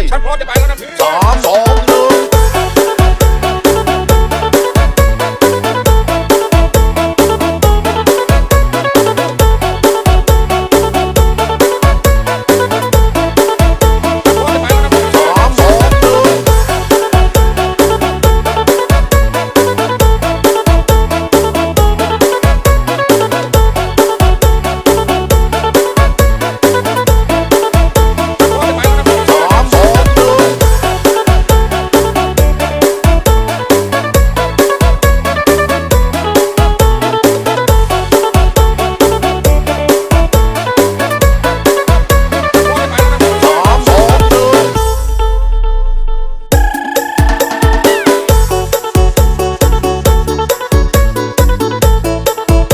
ไปสามสอง